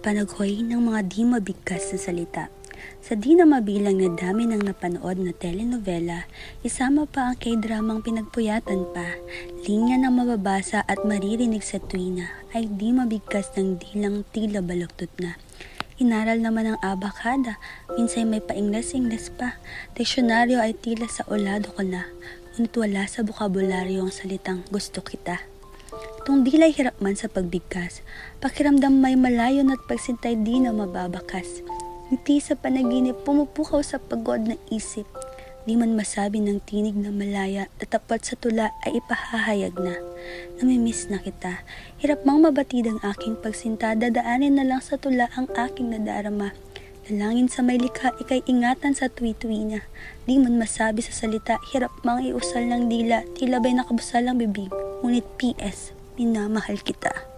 Panaghoy ng mga di mabigkas na salita. Sa di na mabilang na dami ng napanood na telenovela, isama pa ang k-dramang pinagpuyatan pa, linya na mababasa at maririnig sa tuwina ay di mabigkas ng dilang tila baluktot na. Inaral naman ang abakada, minsan may paingles-ingles pa. Diksyonaryo ay tila sa olado ko na, ngunit wala sa bukabularyo ang salitang gusto kita. Itong dilay hirap man sa pagbigkas, pakiramdam may malayo na't pagsintay di na mababakas. Ngiti sa panaginip, pumupukaw sa pagod na isip. Di man masabi ng tinig na malaya at tapat sa tula ay ipahahayag na. Namimiss na kita. Hirap mang mabatid ang aking pagsinta, dadaanin na lang sa tula ang aking nadarama. Dalangin sa may likha, ikay ingatan sa tuwi-tuwi niya. Di man masabi sa salita, hirap mang iusal ng dila, tila ba'y nakabusal ang bibig. Ngunit PS, minamahal kita.